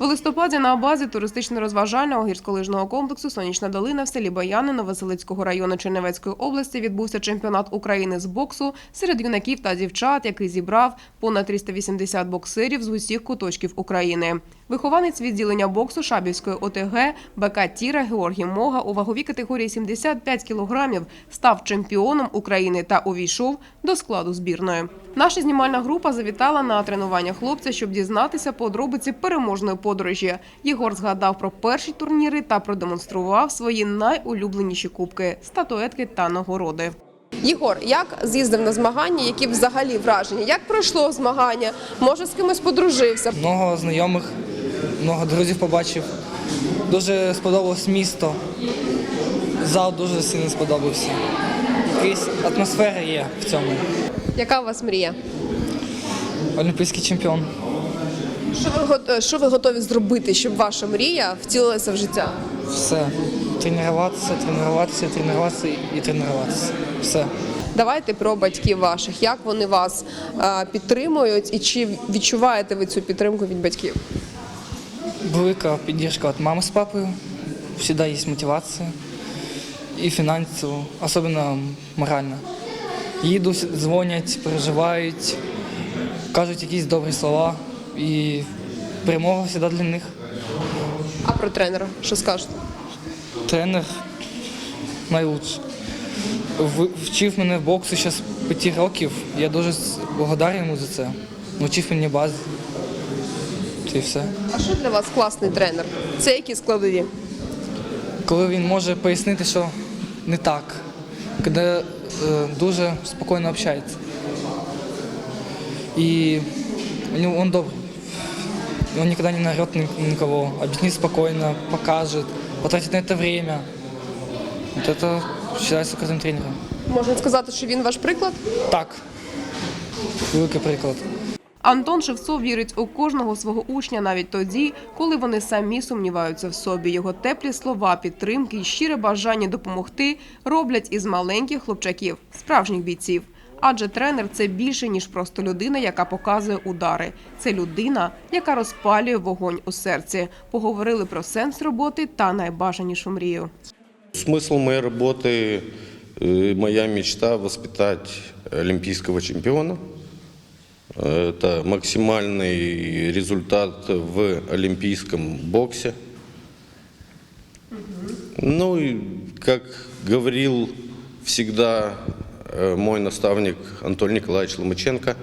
В листопаді на базі туристично-розважального гірськолижного комплексу Сонячна долина в селі Баяни Новоселицького району Чернівецької області відбувся чемпіонат України з боксу серед юнаків та дівчат, який зібрав понад 380 боксерів з усіх куточків України. Вихованець відділення боксу Шабівської ОТГ БК Тіра Георгій Мога у ваговій категорії 75 кілограмів став чемпіоном України та увійшов до складу збірної. Наша знімальна група завітала на тренування хлопця, щоб дізнатися подробиці переможної подорожі. Єгор згадав про перші турніри та продемонстрував свої найулюбленіші кубки, статуетки та нагороди. Єгор, як з'їздив на змагання? Які взагалі враження? Як пройшло змагання? Може, з кимось подружився? Много знайомих, много друзів побачив. Дуже сподобалось місто. Зал дуже сильно сподобався. Якась атмосфера є в цьому. Яка у вас мрія? Олімпійський чемпіон. Що ви го- що ви готові зробити, щоб ваша мрія втілилася в життя? Все. Тренуватися, тренуватися, тренуватися і тренуватися. Все. Давайте про батьків ваших. Як вони вас е, підтримують і чи відчуваєте ви цю підтримку від батьків? Велика підтримка від мами з папою. Всегда є мотивація. І фінансово, особливо морально. Їдуть, дзвонять, переживають, кажуть якісь добрі слова. І перемога завжди для них. А про тренера що скажете? Тренер найлучший. Вчив мене боксу ще з п'яти років. Я дуже благодарен йому за це. Навчив мені базі Це і все. А що для вас класний тренер? Це які складові? Коли він може пояснити, що не так, коли е, дуже спокійно общається. І він добрий. Он никогда не нарет ни- никого, объяснит спокойно, покажет, потратит на это время. Вот это считается крутым тренером. Можна сказати, що він ваш приклад? Так, великий приклад. Антон Шевцов вірить у кожного свого учня навіть тоді, коли вони самі сумніваються в собі. Його теплі слова, підтримки і щире бажання допомогти роблять із маленьких хлопчаків справжніх бійців. Адже тренер це більше ніж просто людина, яка показує удари. Це людина, яка розпалює вогонь у серці. Поговорили про сенс роботи та найбажанішу мрію. Смысл моей работы, э, моя мечта воспитать олимпийского чемпиона. Это максимальный результат в олимпийском боксе. Ну и, как говорил всегда э, мой наставник Антон Николаевич Ломаченко,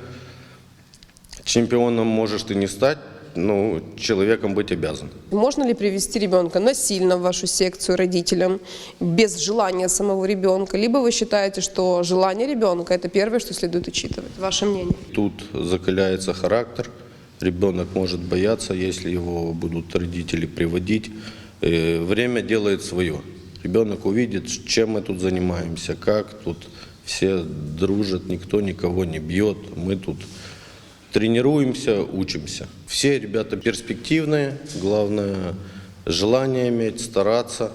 чемпионом можешь ты не стать, но человеком быть обязан. Можно ли привести ребенка насильно в вашу секцию родителям без желания самого ребенка? Либо вы считаете, что желание ребенка – это первое, что следует учитывать? Ваше мнение? Тут закаляется характер. Ребенок может бояться, если его будут родители приводить. Э, Время делает свое. Ребенок увидит, чем мы тут занимаемся, как тут все дружат, никто никого не бьет. Мы тут тренируемся, учимся. Все ребята перспективные, главное желание иметь, стараться.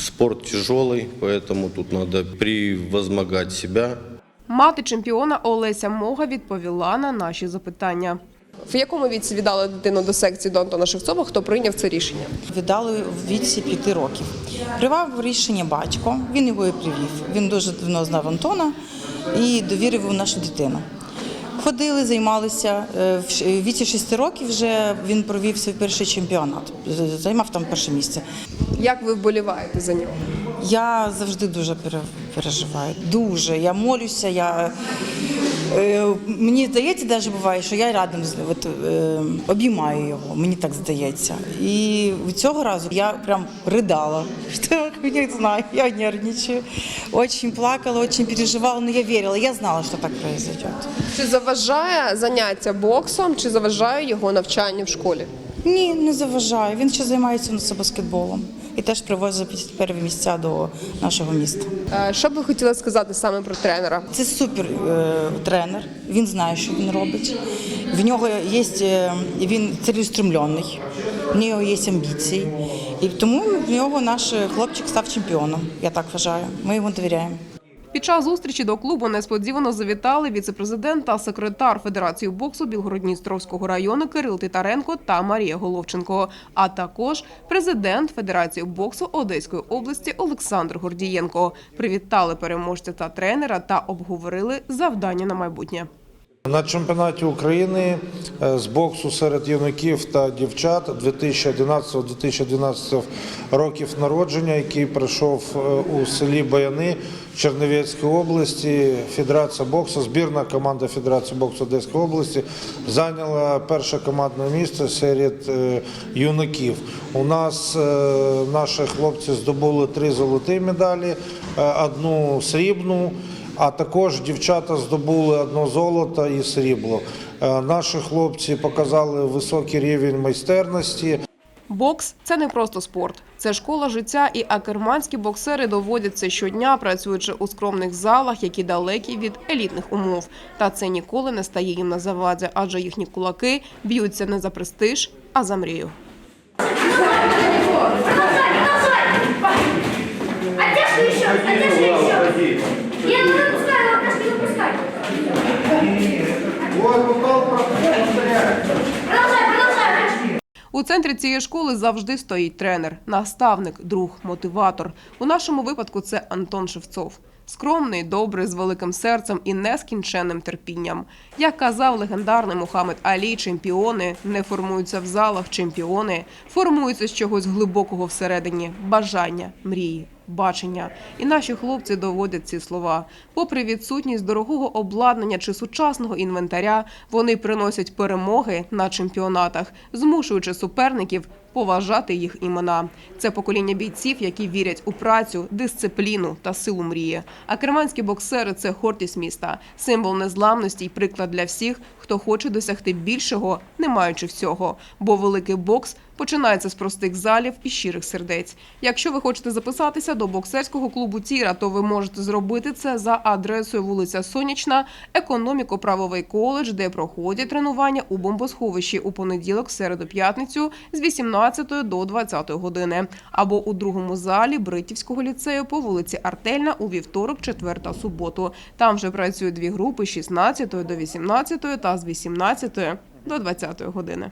Спорт тяжелый, поэтому тут надо превозмогать себя, Мати чемпіона Олеся Мога відповіла на наші запитання. В якому віці віддали дитину до секції до Антона Шевцова? Хто прийняв це рішення? Віддали в віці п'яти років. Привав рішення батько, він його і привів. Він дуже давно знав Антона і довірив йому нашу дитину. Ходили, займалися. Е, В віці шести років вже він провів свій перший чемпіонат, займав там перше місце. Як ви вболіваєте за нього? Я завжди дуже переживаю. Дуже. Я молюся, я. Е, мені здається, навіть буває, що я рядом з от, е, обіймаю його, мені так здається. І цього разу я прям ридала. Що, не знаю, я нервничаю. Очень плакала, очень переживала, но я вірила, я знала, що так произойдет. Чи заважає заняття боксом, чи заважає його навчання в школі? Ні, не заважаю. Він ще займається у нас баскетболом і теж привозить перві місця до нашого міста. Е, Що б ви хотіли сказати саме про тренера? Це супер е, тренер. Він знає, що він робить. В нього є е, він цілеустремлений, в нього є амбіції. І тому в нього наш хлопчик став чемпіоном. Я так вважаю. Ми йому довіряємо. Під час зустрічі до клубу несподівано завітали віцепрезидент та секретар Федерації боксу Білгородністровського району Кирил Титаренко та Марія Головченко, а також президент Федерації боксу Одеської області Олександр Гордієнко. Привітали переможця та тренера та обговорили завдання на майбутнє. На чемпіонаті України е, з боксу серед юнаків та дівчат 2011-2012 років народження, який пройшов е, у селі Баяни Чернівецької області, Федерація боксу, збірна команда Федерації боксу Одеської області зайняла перше командне місце серед е, юнаків. У нас наші хлопці здобули три золоті медалі, одну срібну. А також дівчата здобули одно золото і срібло. Е, Наші хлопці показали високий рівень майстерності. Бокс це не просто спорт, це школа життя, і акерманські боксери доводять це щодня, працюючи у скромних залах, які далекі від елітних умов. Та це ніколи не стає їм на заваді, адже їхні кулаки б'ються не за престиж, а за мрію. У центрі цієї школи завжди стоїть тренер, наставник, друг, мотиватор. У нашому випадку це Антон Шевцов. Скромний, добрий, з великим серцем і нескінченним терпінням. Як казав легендарний Мухаммед Алі, чемпіони не формуються в залах, чемпіони формуються з чогось глибокого всередині бажання, мрії, бачення. І наші хлопці доводять ці слова. Попри відсутність дорогого обладнання чи сучасного інвентаря, вони приносять перемоги на чемпіонатах, змушуючи суперників поважати їх імена. Це покоління бійців, які вірять у працю, дисципліну та силу мрії. А керманські боксери це гордість міста, символ незламності й приклад для всіх, хто хоче досягти більшого, не маючи всього. Бо великий бокс починається з простих залів і щирих сердець. Якщо ви хочете записатися до боксерського клубу Тіра, то ви можете зробити це за адресою вулиця Сонячна, економіко-правовий коледж, де проходять тренування у бомбосховищі у понеділок, середу, п'ятницю з 18 до 20 години, або у другому залі Бритівського ліцею по вулиці Артельна у вівторок, четвер та суботу. Там вже працюють дві групи з 16 до 18 та з 18 до 20 години.